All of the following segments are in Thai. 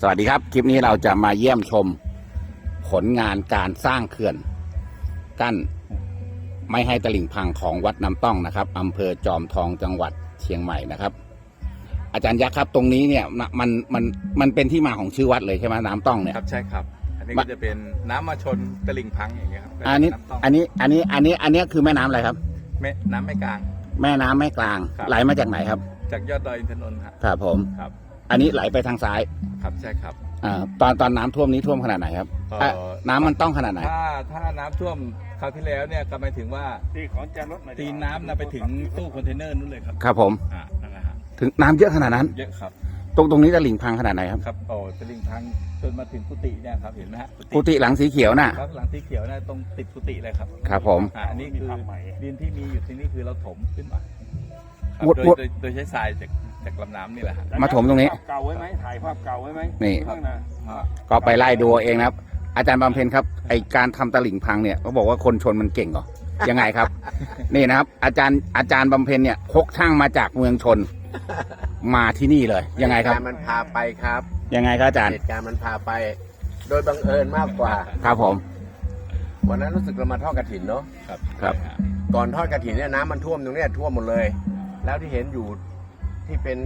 สวัสดีครับ คลิปนี้เราจะมาเยี่ยมชมผลงานการสร้างเขื่อน กั้นไม่ให้ตลิ่งพังของวัดน้ำต้องนะครับอำเภอจอมทองจังหวัดเชียงใหม่นะครับ อาจารย์ยักษ์ครับตรงนี้เนี่ยมันมันมันเป็นที่มาของชื่อวัดเลยใช่ไหมน้ำต้องเนี่ยครับใช่ครับ อันนี้มาก็จะเป็นน้ำมาชนตลิ่งพังอย่างเงี้ยครับอันนี้ำต้องอันนี้อันนี้อันนี้อันนี้คือแม่น้ำอะไรครับ แม่น้ำไม่กลาง แม่น้ำแม่กลางครับไหลมาจากไหนครับ จากยอดดอยอินทนนท์ครับครับผมครับ อันนี้ไหลไปทางซ้ายครับใช่ครับอ่าตอนตอนน้ำท่วมนี้ท่วมขนาดไหนครับเอ่ออะน้ำมันต้องขนาดไหน ถ้าถ้าน้ำท่วมคราวที่แล้วเนี่ยก็หมายถึงว่าที่ของจานรถหน่อยตีนน้ำนะไปถึงตู้คอนเทนเนอร์นู่นเลยครับครับผม อ่านั่นแหละฮะถึงน้ำเยอะขนาดนั้น เยอะครับตรงตรงนี้ตลิ่งพังขนาดไหนครับ ครับโอ้ตลิ่งพังจนมาถึงกุฏิเนี่ยครับเห็นไหมฮะกุฏิหลังสีเขียวน่ะ ครับหลังที่เขียวเนี่ยตรงติดกุฏิเลยครับครับผม อ่าอันนี้คือดินที่มีอยู่ที่นี่คือเราถมขึ้นมาครับวุดโดยวุดโดยโดยใช้ทรายจาก จากลำน้ำนี่แหละฮะมาถมตรงนี้ ภาพเก่าไว้ไหมถ่ายภาพเก่าไว้ไหมนี่ ข้างหน้าก็ไปไล่ดูเอาเองนะครับ อาจารย์บำเพ็ญครับไอการทำตลิ่งพังเนี่ยเขาบอกว่าคนชนมันเก่งเหรอยังไงครับ นี่นะครับ อาจารย์อาจารย์บำเพ็ญเนี่ยพกช่างมาจากเมืองชน มาที่นี่เลย ยังไงครับ เหตุกามันพาไปครับยังไงครับอาจารย์เหตุการณ์มันพาไป โดยบังเอิญมากกว่า ครับผม วันนั้นรู้สึกเรามาทอดกระถินเนาะ ครับครับใช่ฮะก่อนทอดกระถินเนี่ยน้ำมันท่วมตรงเนี้ยท่วมหมดเลย แล้วที่เห็นอยู่ ที่เป็น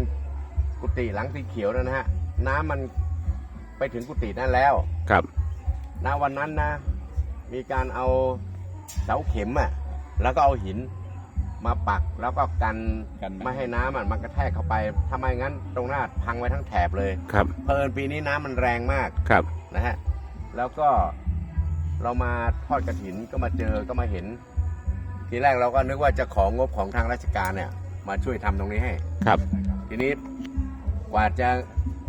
กุฏิหลังสีเขียวนั่นนะฮะ น้ำมันไปถึงกุฏินั่นแล้วครับ ณวันนั้นนะ มีการเอาเสาเข็มอะแล้วก็เอาหินมาปักแล้วก็กันกัน ไม่ให้น้ำอะมันกระแทกเข้าไปถ้าไม่งั้น ตรงหน้าพังไว้ทั้งแถบเลย ครับเพอเอิญปีนี้น้ำมันแรงมาก ครับ นะฮะ แล้วก็เรามาทอดกระถินก็มาเจอก็มาเห็น ทีแรกเราก็นึกว่าจะของงบของทางราชการเนี่ย มาช่วยทำตรงนี้ให้ ครับ ทีนี้กว่าจะ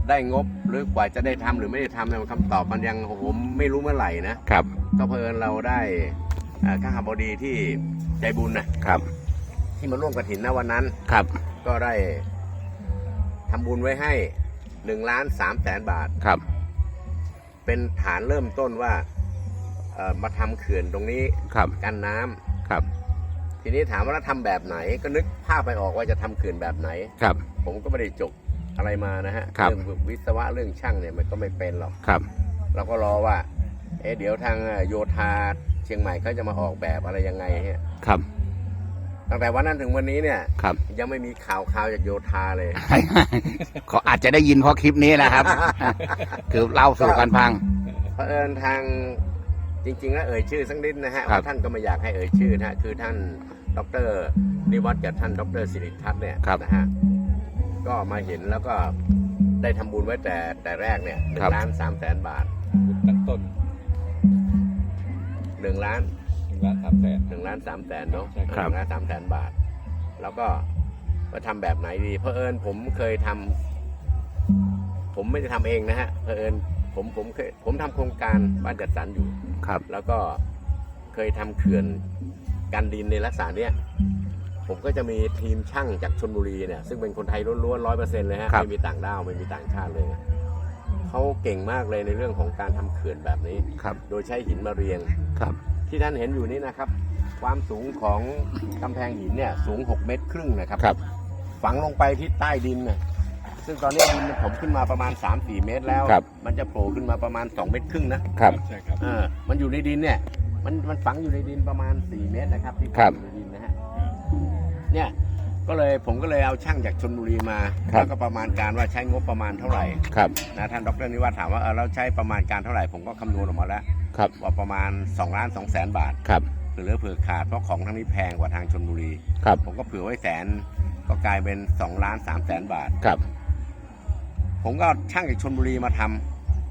ได้งบหรือกว่าจะได้ทำหรือไม่ได้ทำเนี่ยคำตอบมันยังผมไม่รู้เมื่อไหร่นะครับก็เพอเอิญเราได้อ่าข้าราชบดีที่ใจบุญนะครับ ที่มาร่วมกระถินนะวันนั้นครับ ก็ได้ทำบุญไว้ให้หนึ่งล้านสามแสนบาทครับ เป็นฐานเริ่มต้นว่าเอ่อมาทำเขื่อนตรงนี้ครับกันน้ำครับ ทีนี้ถามว่าเราทำแบบไหนก็นึกภาพไปออกว่าจะทำเขื่อนแบบไหน ครับ ผมก็ไม่ได้จบอะไรมานะฮะครับ เรื่องวิศวะเรื่องช่างเนี่ยมันก็ไม่เป็นหรอก ครับ เราก็รอว่า เอ๊ะเดี๋ยวทางโยธาเชียงใหม่เขาจะมาออกแบบอะไรยังไงฮะครับ ตั้งแต่วันนั้นถึงวันนี้เนี่ย ครับ ยังไม่มีข่าวข่าวจากโยธาเลย เขาอาจจะได้ยินเพราะคลิปนี้นะครับ คือเล่าสู่กันพัง เพราะเอิญทางจริงๆแล้วเอ่ยชื่อสักนิดนะฮะครับ ว่าท่านก็ไม่อยากให้เอ่ยชื่อนะฮะคือท่าน ดรนิวัฒน์กับท่านดรสิริทัศน์เนี่ยครับนะฮะก็มาเห็นแล้วก็ได้ทำบุญไว้แต่แต่แรกเนี่ยหนึ่ครับงล้านสามแสนบาทจุดตั้งต้นหนึ่งล้าน หนึ่งล้านสามแสน หนึ่งล้านสามแสนเนาะใช่หครับ นึ่งล้านสามแสนบาท แล้วก็มาทำแบบไหนดี เพราะเอิญผมเคยทำผมไม่ได้ทำเองนะฮะเพราะเอิญผมผมเคยผมทำโครงการบ้านจัดสรรอยู่ ครับ แล้วก็เคยทำเขื่อน กันดินในลักษณะเนี้ยผมก็จะมีทีมช่างจากชนบุรีเนี่ยซึ่งเป็นคนไทยล้วนๆร้อยเปอร์เซ็นต์เลยฮะครับ ไม่มีต่างด้าวไม่มีต่างชาติเลยนะเขาเก่งมากเลยในเรื่องของการทำเขื่อนแบบนี้ ครับโดยใช้หินมาเรียง ครับที่ท่านเห็นอยู่นี้นะครับ ความสูงของกำแพงหินเนี่ยสูง 6 เมตรครึ่งนะครับ ครับ ฝังลงไปที่ใต้ดินนะซึ่งตอนนี้ดินมันถมขึ้นมาประมาณ 3-4 เมตรแล้ว ครับ มันจะโผล่ขึ้นมาประมาณ 2 เมตรครึ่งนะครับ ใช่ครับ เออมันอยู่ในดินเนี่ย มันมันฝังอยู่ในดินประมาณ 4 เมตรนะครับที่ครัฝับงอยู่ในดินนะฮะเนี่ยก็เลยผมก็เลยเอาช่างจากชนบุรีมาครับ แล้วก็ประมาณการว่าใช้งบประมาณเท่าไหร่ครับ นะท่านดรนิวัฒน์ถามว่าเออเราใช้ประมาณการเท่าไหร่ผมก็คำนวณออกมาแล้วครับ ว่าประมาณ2ล้าน2แสนบาทครับ เผื่อเหลือเผื่อขาดเพราะของทั้งนี้แพงกว่าทางชนบุรี ครับ ผมก็เผื่อไว้แสนก็กลายเป็น2ล้าน3แสนบาท ครับ ผมก็เอาช่างจากชนบุรีมาท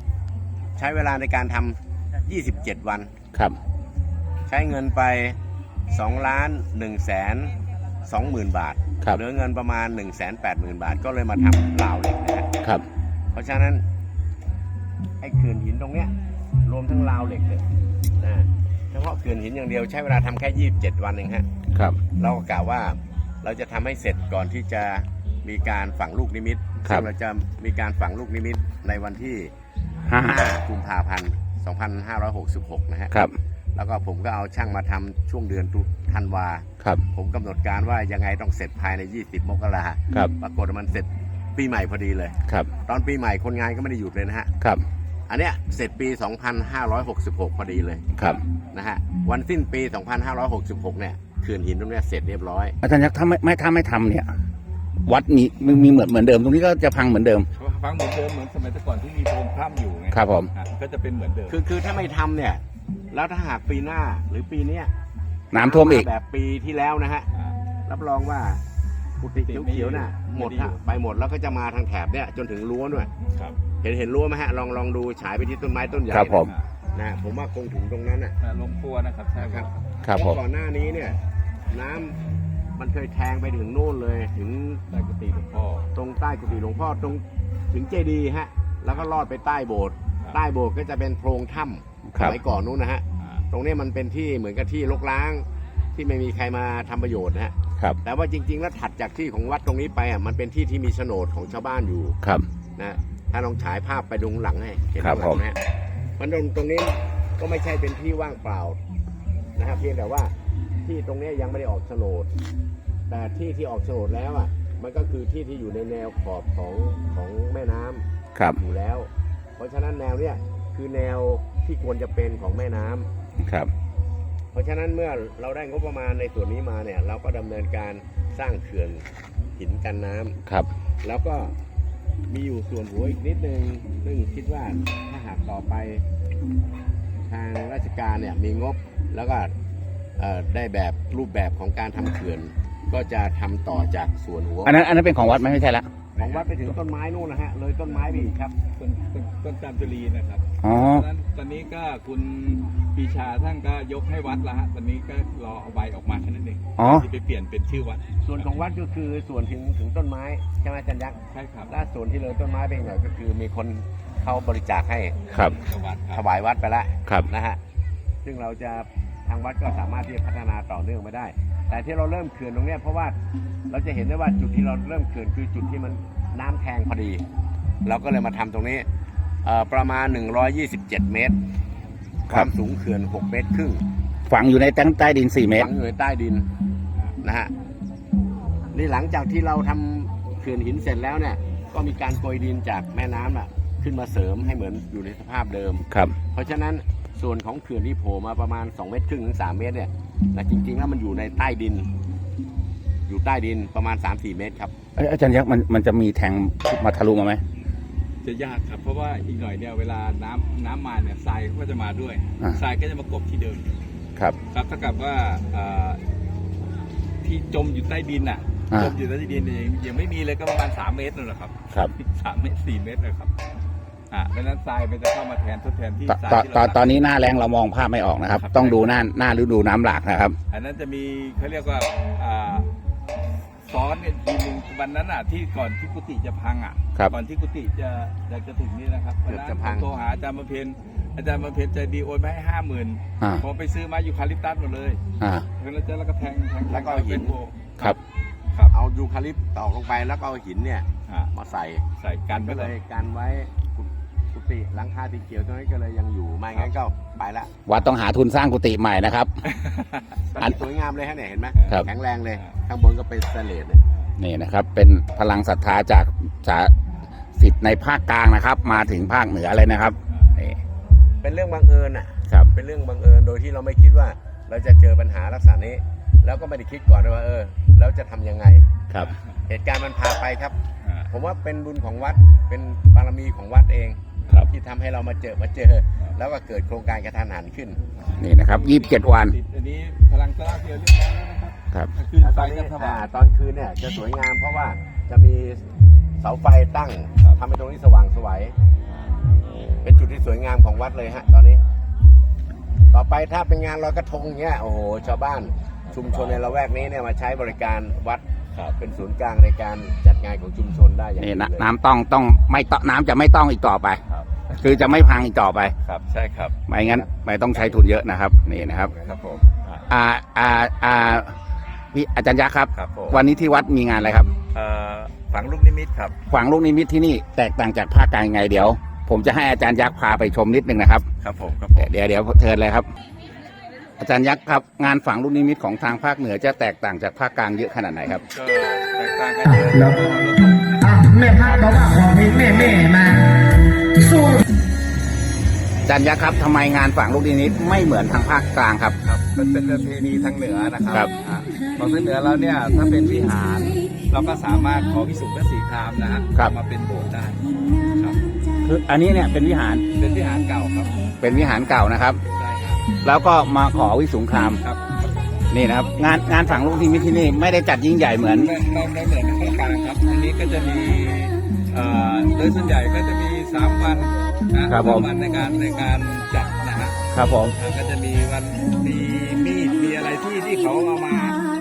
ำใช้เวลาในการทำ27 วัน ครับใช้เงินไป2ล้าน1แสน2หมื่นบาทครับเหลือเงินประมาณ1นึ่งแสนแปดหมื่นบาท ก็เลยมาทำราวเหล็กนะฮะครับ เพราะฉะนั้นไอ้เขื่อนหินตรงเนี้ยรวมทั้งราวเหล็กเลยนะเฉพาะเขื่อนหินอย่างเดียวใช้เวลาทำแค่ 27 วันเองฮะครับ เราก็กล่าวว่าเราจะทำให้เสร็จก่อนที่จะมีการฝังลูกนิมิตครับซึ่งเราจะมีการฝังลูกนิมิตในวันที่ ห้า5 กุมภาพันธ์ 2566 นะฮะ ครับ แล้วก็ผมก็เอาช่างมาทำช่วงเดือนตุธันวาครับ ผมกำหนดการว่ายังไงต้องเสร็จภายใน 20 มกราครับปรากฏว่ามันเสร็จปีใหม่พอดีเลยครับ ตอนปีใหม่คนงานก็ไม่ได้หยุดเลยนะฮะครับ อันเนี้ยเสร็จปี 2566 พอดีเลยครับนะฮะวันสิ้นปี 2566 เนี่ยเขื่อนหินตรงเนี้ยเสร็จเรียบร้อยอาจารย์ยักษ์ถ้าไม่ไม่ถ้าไม่ทำเนี่ย วัดมีมีมีเหมือนเหมือนเดิมตรงนี้ก็จะพังเหมือนเดิมฟังเหมือนเดิมเหมือนสมัยแต่ก่อนที่มีโพรงถ้ำอยู่ไงครับผมอะก็จะเป็นเหมือนเดิมคือคือถ้าไม่ทำเนี่ย แล้วถ้าหากปีหน้าหรือปีเนี้ยน้ำท่วมอีก แบบปีที่แล้วนะฮะอ่ารับรองว่ากุฏิเขียวๆน่ะไม่หมดได้อยู่ฮะไปหมดแล้วก็จะมาทางแถบเนี่ยจนถึงรั้วด้วยครับเห็นเห็นรั้วไหมฮะลองลองดูฉายไปที่ต้นไม้ต้นใหญ่ครับผม นะฮะผมว่าคงถึงตรงนั้นน่ะอ่าลงครัวนะครับใช่ครับครับผมก่อนหน้านี้เนี่ย น้ำมันเคยแทงไปถึงนู่นเลย ถึงได้กุฏิหลวงพ่อตรงใต้กุฏิหลวงพ่อตรงถึงเจดีย์ฮะ แล้วก็ลอดไปใต้โบสถ์ครับใต้โบสถ์ก็จะเป็นโพรงถ้ำค สรับมัยก่อนนู้นนะฮะอ่าตรงเนี้ยมันเป็นที่เหมือนกับที่รกร้าง ที่ไม่มีใครมาทำประโยชน์นะฮะครับแต่ว่าจริง ๆ แล้วถัดจากที่ของวัดตรงนี้ไปอะมันเป็นที่ที่มีโฉนดของชาวบ้านอยู่ครับนะถ้าลองฉายภาพไปดูข้างหลังให้เห็นครับข้างหลัผมงนะฮะมันตรงตรงนี้ก็ไม่ใช่เป็นที่ว่างเปล่านะฮะเพียงแต่ว่าที่ตรงเนี้ยยังไม่ได้ออกโฉนด แต่ที่ที่ออกโฉนดแล้วอะมันก็คือที่ที่อยู่ในแนวขอบของของแม่น้ำครับอยู่แล้ว เพราะฉะนั้นแนวเนี้ยคือแนว ที่ควรจะเป็นของแม่น้ำครับ เพราะฉะนั้นเมื่อเราได้งบประมาณในส่วนนี้มาเนี่ย เราก็ดำเนินการสร้างเขื่อนหินกันน้ำ ครับ แล้วก็มีอยู่ส่วนหัวอีกนิดนึง ซึ่งคิดว่าถ้าหากต่อไปทางราชการเนี่ยมีงบแล้วก็เอ่อได้แบบรูปแบบของการทำเขื่อน ก็จะทำต่อจากส่วนหัวอันนั้นอันนั้นเป็นของวัดไหมไม่ใช่ละ ของวัดไปถึงต้นไม้นู่นนะฮะ เลยต้นไม้ไปอีกครับ ต้นต้นต้นจามจุรีนะครับอ๋อตอนนั้นตอนนี้ก็คุณปีชาท่านก็ยกให้วัดแล้วฮะตอนนี้ก็รอเอาใบออกมาแค่นั้นเองอ๋อ ที่ไปเปลี่ยนเป็นชื่อวัดส่วนของวัดก็คือส่วนถึงถึงต้นไม้ใช่ไหมอาจันยักษ์ใช่ครับล่าส่วนที่เลยต้นไม้ไปอีกหน่อยก็คือมีคนเขาบริจาคให้ครับกับวัดคถรับวายวัดไปแล้วครับ นะฮะซึ่งเราจะทางวัดก็สามารถที่จะพัฒนาต่อเนื่องไปได้ แต่ที่เราเริ่มเขื่อนตรงเนี้ยเพราะว่าเราจะเห็นได้ว่าจุดที่เราเริ่มเขื่อนคือจุดที่มัน น้ำแทงพอดี เราก็เลยมาทำตรงนี้เอ่อประมาณ 127 เมตรคครับวามสูงเขื่อน 6 เมตรครึ่งฝังอยู่ในแต้งใต้ดิน 4 เมตรฝังอยู่ในใต้ดินนะฮะนี่หลังจากที่เราทำเขื่อนหินเสร็จแล้วเนี่ย ก็มีการโกยดินจากแม่น้ำอะขึ้นมาเสริมให้เหมือนอยู่ในสภาพเดิมครับ เพราะฉะนั้นส่วนของเขื่อนที่โผล่มาประมาณ 2 เมตรครึ่งถึง 3 เมตรเนี่ยนะจริงๆแล้วมันอยู่ในใต้ดิน อยู่ใต้ดินประมาณ 3-4 เมตรครับ เอ้ยอาจารย์ยักษ์มันมันจะมีแทงมาทะลุมาไหมจะยากครับ เพราะว่าอีกหน่อยเนี่ยเวลาน้ำน้ำมาเนี่ยทรายก็จะมาด้วยอ่าทรายก็จะมากบที่เดิมครับ ครับเท่ากับว่าเอ่อที่จมอยู่ใต้ดินอะอ่า จมอยู่ใต้ดินเนี่ยยังยังไม่มีเลยก็ประมาณ3เมตรนั่นแหละครับ ครับสามเมตรสี่เมตรเลยครับ อ่าเพราะฉะนั้นทรายมันจะเข้ามาแทนทดแทนที่ตอนทรายตอนที่ตอนตอนเรานี้หน้าแรงเรามองภาพไม่ออกนะครับครับ ต้องดูหน้าหน้าฤดูน้ำหลากนะครับ อันนั้นจะมีเขาเรียกว่าอ่า ซ้อนเนี่ยทีหนึงวันนั้นอะที่ก่อนที่กุฏิจะพังอะครับก่อนที่กุฏิจะจะจะถึงนี่นะครับเกือบจะพัง วันนั้นผมโทรหาอาจารย์มาเพนอาจารย์มาเพนใจดีโอนไปให้ห้าหมื่นอ่า ผมไปซื้อไม้ยูคาลิปตัสหมดเลยอ่าเพราะฉะนั้นแล้วก็แทงแทงแล้วก็เอาหินเป็นโพครับ ครับเอายูคาลิปตอกลงไปแล้วก็เอาหินเนี่ย อ่ามาใส่ใส่กันไปก็เลเลยยกันไว้กุกุฏิหลังคาสีเขียวตรงนี้นก็เลยยังอยู่ไม่งั้นก็ ไปละวัดต้องหาทุนสร้างกุฏิใหม่นะครับ ตอนอันนี้สวยงามเลยฮะเนี่ยเห็นไหมครับ แข็งแรงเลย ข้างบนก็เป็นสแตนเลสเลยนี่นะครับ เป็นพลังศรัทธาจากจากสิทธิ์ในภาคกลางนะครับ มาถึงภาคเหนือเลยนะครับนี่เป็นเรื่องบังเอิญอะ ครับ เป็นเรื่องบังเอิญโดยที่เราไม่คิดว่าเราจะเจอปัญหาลักษณะนี้ แล้วก็ไม่ได้คิดก่อนด้วยว่าเออแล้วจะทำยังไง ครับ เหตุการณ์มันพาไปครับอ่าผมว่าเป็นบุญของวัดเป็นบารมีของวัดเอง ครับ ที่ทำให้เรามาเจอมาเจอ แล้วก็เกิดโครงการกระทันหันขึ้น นี่นะครับยี่สิบเจ็ดวัน ติดอันนี้พลังโซล่าร์เซลล์เรียบร้อยแล้วนะครับครับ คือตไฟอนนี้จะสว่าอ่าง ตอนคืนเนี่ยจะสวยงามเพราะว่าจะมีเสาไฟตั้งครับ ทำให้ตรงนี้สว่างไสวยเป็นจุดที่สวยงามของวัดเลยฮะตอนนี้ ต่อไปถ้าเป็นงานลอยกระทงเงี้ยโอ้โหชาวบ้านชุมชนในละแวกนี้เนี่ยมาใช้บริการวัดครับ เป็นศูนย์กลางในการจัดงานของชุมชนได้อย่างนี่ดีนะเลยน้ำต้องต้องไม่ต้องน้ำจะไม่ต้องอีกต่อไป ครับคือจะไม่พังอีกต่อไป ครับใช่ครับไม่งั้นไม่ต้องใช้ทุนเยอะนะครับนี่นะครับครับผมอ่าอ่าอ่าพี่อาจารย์ยักษ์ครับ ครับผมวันนี้ที่วัดมีงานอะไรครับ เอ่อฝังลูกนิมิตครับฝังลูกนิมิตที่นี่แตกต่างจากภาคกลางยังไงเดี๋ยว ผมจะให้อาจารย์ยักษ์พาไปชมนิดนึงนะครับ ครับผมครับผม เดี๋ยวเดี๋ยวเชิญเลยครับ อาจารย์ยักษ์ครับ งานฝังลูกนิมิตของทางภาคเหนือจะแตกต่างจากภาคกลางเยอะขนาดไหนครับ ก็แตกต่างกันเยอะแล้วก็แม่พระบอกว่าขอเพลงแม่แม่มาสู้ จันยะครับทำไมงานฝังลูกนิมิตไม่เหมือนทางภาคกลางครับ ครับ มันเป็นประเพณีทางเหนือนะครัครับ อ่าของทางเหนือเราเนี่ยถ้าเป็นวิหาร เราก็สามารถขอวิสุทธิสีครามนะฮะครับมาเป็นโบสถ์ได้ครับคืออันนี้เนี่ยเป็นวิหารเป็นวิหารเก่าครับเป็นวิหารเก่านะครับใช่ครับแล้วก็มาขอวิสุงครามครับนี่นะครับ งานงานฝังลูกนิมิตที่นี่ไม่ได้จัดยิ่งใหญ่เหมือน ไม่ไม่ไม่เหมือนทางภาคกลางครับ อันนี้ก็จะมีเอ่อโดยส่วนใหญ่ก็จะมี สามวันนะครับผมสามวันในการในการจัดนะฮะครับผมอ่าก็จะมีวันมีมีดมีอะไรที่ที่เขาเอามา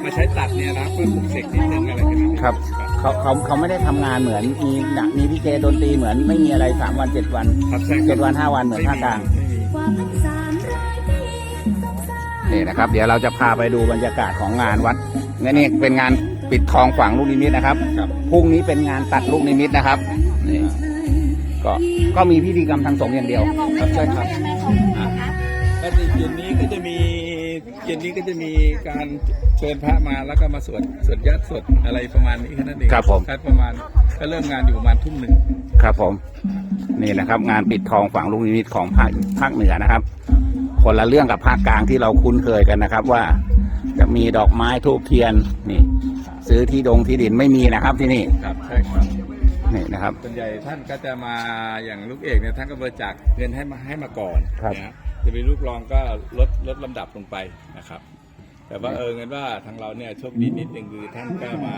มาใช้ตัดเนี่ยนะเพื่อปลุกเสกนิดนึงอะไรแบบนี้ครับเขาเขาเขาไม่ได้ทำงานเหมือนมีหนักมีพิเกดนตรีเหมือนไม่มีอะไรสามวันเจ็ดวันครับใช่ครับเจ็ดวันห้าวันเหมือนภาคกลางไม่มีนี่นะครับ เดี๋ยวเราจะพาไปดูบรรยากาศของงานวัดนี่นี่เป็นงานปิดทองฝังลูกนิมิตนะครับครับพรุ่งนี้เป็นงานตัดลูกนิมิตนะครับนี่ ก็ก็มีพิธีกรรมทางสงฆ์อย่างเดียวครับใช่ครับอ่าแล้วเย็นนี้ก็จะมีเย็นนี้ก็จะมีการเชิญพระมาแล้วก็มาสวดสวดยัดสวดอะไรประมาณนี้แค่นั้นเองครับผมครับประมาณก็เริ่มงานอยู่ประมาณทุ่มหนึ่งครับผมนี่นะครับ งานปิดทองฝังลูกนิมิตของภาคภาคเหนือนะครับ คนละเรื่องกับภาคกลางที่เราคุ้นเคยกันนะครับ ว่าจะมีดอกไม้ทูบเทียนนี่ ซื้อที่ดงที่ดินไม่มีนะครับที่นี่ครับใช่ครับ นี่นะครับ ส่วนใหญ่ท่านก็จะมาอย่างลูกเอกเนี่ยท่านก็บริจาคเงินให้มาให้มาก่อนครับนะฮะจะเป็นลูกรองก็ลดลดลำดับลงไปนะครับ แต่ว่าเออเงินว่าทางเราเนี่ยโชคดีนิดหนึ่งคือท่านก็มา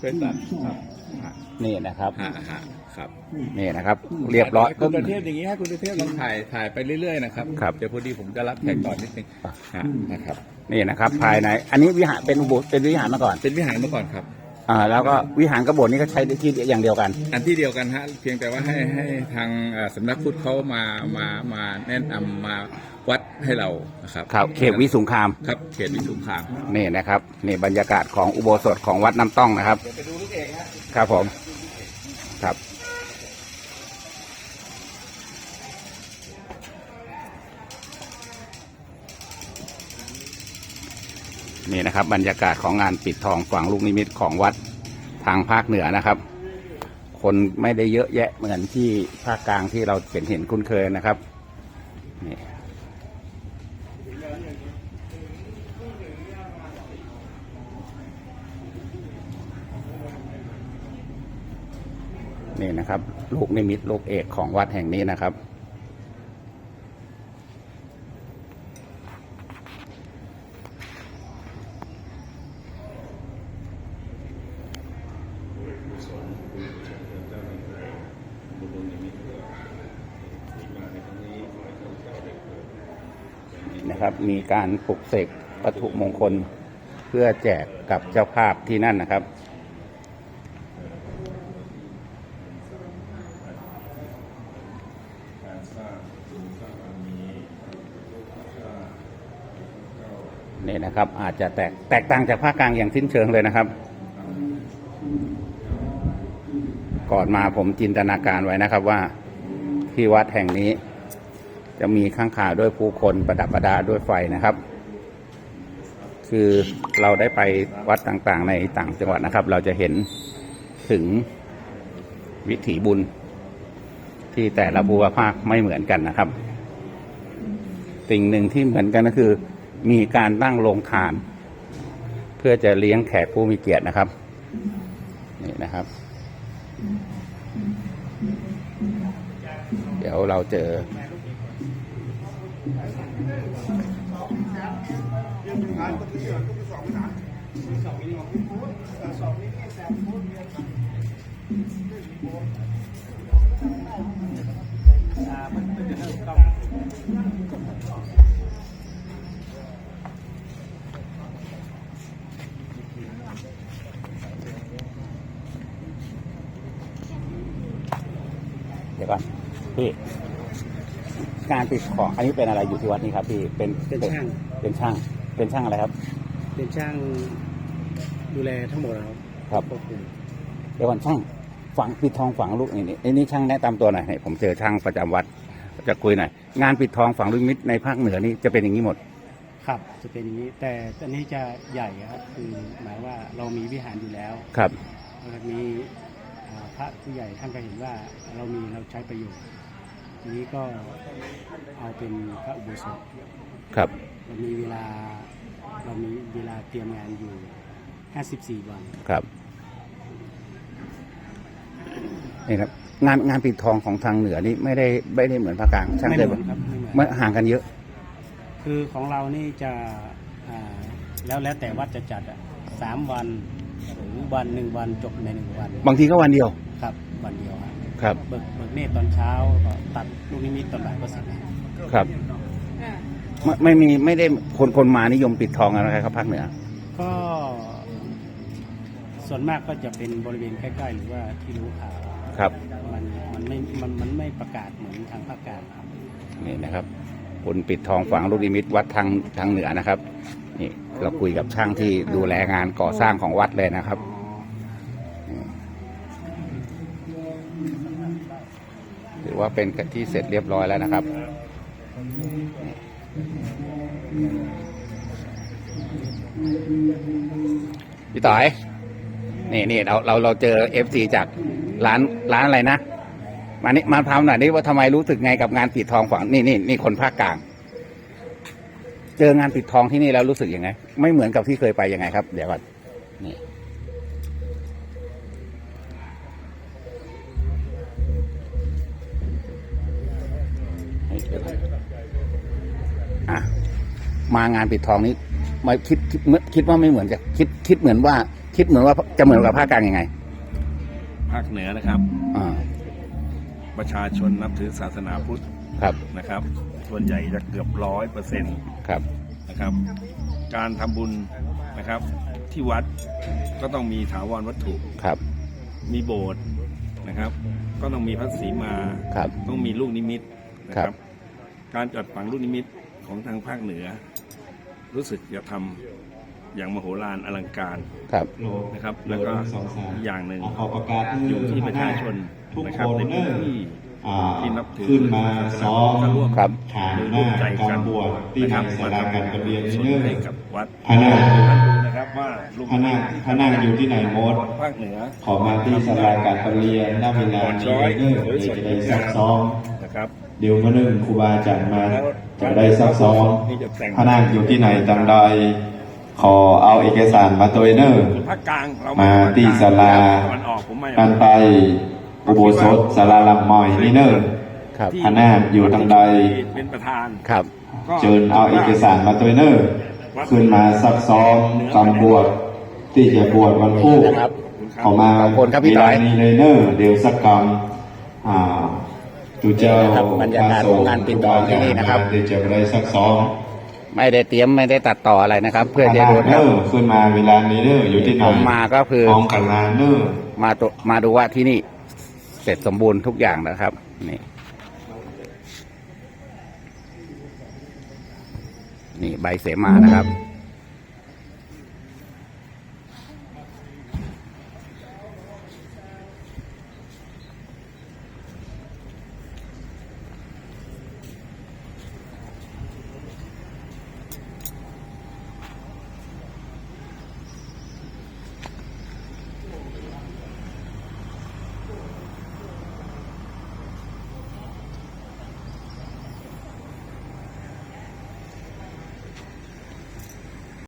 ช่วยตัดครับฮะนี่นะครับฮะฮะครับ นี่นะครับ เรียบร้อยให้คุณประเทศอย่างนี้ให้คุณประเทศลองถ่ายถ่ายไปเรื่อยๆนะครับครับเดี๋ยวพอดีผมจะรับแขกก่อนนิดนึงฮะนะครับ นี่นะครับ ภายใน อันนี้วิหารเป็นอุโบสถเป็นวิหารมาก่อน เป็นวิหารเมื่อก่อนครับ อ่าแล้วก็วิหารกบฏนี่ก็ใช้ที่อย่างเดียวกัน อันที่เดียวกันฮะเพียงแต่ว่าให้ให้ทางเอ่อสำนักพุทธเขามามามาแนะนำมาวัดให้เรานะครับครับเขตวิสุงคามครับเขตวิสุขามนี่นะครับนี่บรรยากาศของอุโบสถของวัดน้ำต้องนะครับเดี๋ยวไปดูลูกเอกฮะครับผมครับ นี่นะครับ บรรยากาศของงานปิดทองฝังลูกนิมิตของวัดทางภาคเหนือนะครับ คนไม่ได้เยอะแยะเหมือนที่ภาคกลางที่เราเห็นเห็นคุ้นเคยนะครับนี่นี่นะครับ ลูกนิมิตลูกเอกของวัดแห่งนี้นะครับ นะครับ มีการปลุกเสกวัตถุมงคล เพื่อแจกกับเจ้าภาพที่นั่นนะครับนี่นะครับ อาจจะแตกแตกต่างจากภาคกลางอย่างสิ้นเชิงเลยนะครับ ก่อนมาผมจินตนาการไว้นะครับว่าที่วัดแห่งนี้ จะมีข้างขาด้วยผู้คนประดับประดาด้วยไฟนะครับ คือเราได้ไปวัดต่างๆ ในต่างจังหวัดนะครับ เราจะเห็นถึงวิถีบุญที่แต่ละภูมิภาคไม่เหมือนกันนะครับ สิ่งหนึ่งที่เหมือนกันก็คือ มีการตั้งโรงทาน เพื่อจะเลี้ยงแขกผู้มีเกียรตินะครับ นี่นะครับ เดี๋ยวเราเจอ เดี๋ยวก่อนพี่การติดของอันนี้เป็นอะไรอยู่ที่วัดนี้ครับพี่เป็นเป็นช่าง เป็นช่างเป็นช่างอะไรครับ เป็นช่างดูแลทั้งหมดครับ ครับควบคุมเดี๋ยวก่อนช่างฝังปิดทองฝังลูกนี่นี่นี่ช่างแนะนำตัวหน่อยให้ผมเจอช่างประจำวัดจะคุยหน่อยงานปิดทองฝังลูกนิมิตในภาคเหนือนี่จะเป็นอย่างนี้หมด ครับจะเป็นอย่างนี้แต่อันนี้จะใหญ่ครับคือหมายว่าเรามีวิหารอยู่แล้วครับ แล้วก็มีอ่าพระผู้ใหญ่ท่านก็เห็นว่าเรามีเราใช้ประโยชน์ทีนี้ก็เอาเป็นพระอุโบสถครับ เรามีเวลาเรามีเวลาเตรียมงานอยู่ 54 วัน ครับ นี่ครับงานงานปิดทองของทางเหนือนี่ไม่ได้ไม่ได้เหมือนภาคกลางช่างไม่เดิเหมมือนครับไม่เหมือนมันห่างกันเยอะ คือของเรานี่จะอ่าแล้วแล้วแต่วัดจะจัดอะสามวันหรือวันหนึ่งวันจบในหนึ่งวันบางทีก็วันเดียวครับวันเดียวครับครับ เบิกเบิกเนตรตอนเช้าก็ตัดลูกนิมิตตอนบ่ายก็เสร็จแล้วครับ ไม่ไม่มีไม่ได้คนคนมานิยมปิดทองอะไรครับภาคเหนือ ก็ ส่วนมากก็จะเป็นบริเวณใกล้ๆ หรือว่าที่รู้ข่าวครับ มันมันไม่มันมันไม่ประกาศเหมือนทางภาคกลางครับ นี่นะครับคนปิดทองฝังลูกนิมิตวัดทางทางเหนือนะครับ นี่เราคุยกับช่างที่ดูแลงานก่อสร้างของวัดเลยนะครับ ถือว่าเป็นกะที่เสร็จเรียบร้อยแล้วนะครับพี่ต่อย นี่นี่เราเราเราเจอเอฟซีจากร้านร้านอะไรนะ มานี่มาทำหน่อยนี่ว่าทำไมรู้สึกไงกับงานปิดทองฝังนี่นี่นี่คนภาคกลาง เจองานปิดทองที่นี่แล้วรู้สึกยังไง ไม่เหมือนกับที่เคยไปยังไงครับ เดี๋ยวก่อนนี่มางานปิดทองนี้มาคิดคิดคิดว่าไม่เหมือนกับคิดคิดเหมือนว่า คิดเหมือนว่าจะเหมือนกับภาคกลางยังไง ภาคเหนือนะครับ อ่า ประชาชนนับถือศาสนาพุทธครับ นะครับ ส่วนใหญ่จะเกือบร้อยเปอร์เซ็นต์ครับ นะครับ การทำบุญนะครับ ที่วัดก็ต้องมีถาวรวัตถุ ครับ มีโบสถ์นะครับ ก็ต้องมีพระศรีมา ครับ ต้องมีลูกนิมิตนะคครัรับ บ การจัดฝังลูกนิมิตของทางภาคเหนือ รู้สึกจะทำ อย่างมโหฬารอลังการครับนะครับ แล้วก็อีกอย่างหนึ่งขอประกาศอยู่ที่ประชาชนทุกนะคครับนในพื้นที่อ่าที่นับถือขึ้นมาซ้อมก็ร่วมครับฐานหน้าการบวชที่นะคทารับงสาราการประเรียนส่นี่วนเนอให้ร์กับวัดพระนางท่านดูนะครับว่าลูกพระนางพระนางอยู่ที่ไหนโมดภาคเหนือขอมาที่สาราการประเรียนหน้าเวลานี้เนอร์เดี๋ยวจะได้ซักซ้อมนะครับ เดี๋ยวมาหนึ่งครูบาอาจารย์มาจะได้ซักซ้อมนี่จะแต่งพระนางอยู่ที่ไหนตามใด ขอเอาเอกสารมาตัวเนอร์ภาคกลางเรามาที่ศาลาตะวันออกผมไม่การไปอุโบสถสาราลังมอยนี่เนอร์ครับพระนางอยู่ทางใดเป็นประธานครับก็เชิญเอาเอกสารมาตัวเนอร์ขึ้นมาซักซ้อมการบวชที่จะบวชวันพุธนะครับออกมาขอบคุณครับพี่ต่อยเวลานี้เลยเนอร์เดี๋ยวสักกรรมอ่าตุเจ้านี่นะครับบรรยากาศของงานปิดทองที่นี่นะครับเดี๋ยวจะได้ซักซ้อม ไม่ได้เตรียมไม่ได้ตัดต่ออะไรนะครับ เพื่อจะดูเนนะคอรับร์ขึ้นมาเวลานี้เนอร์อยู่ที่ไหนผมมาก็คือของกันลานเนอร์มาตมาดูว่าที่นี่ เสร็จสมบูรณ์ทุกอย่างนะครับนี่นี่ใบเสมานะครับ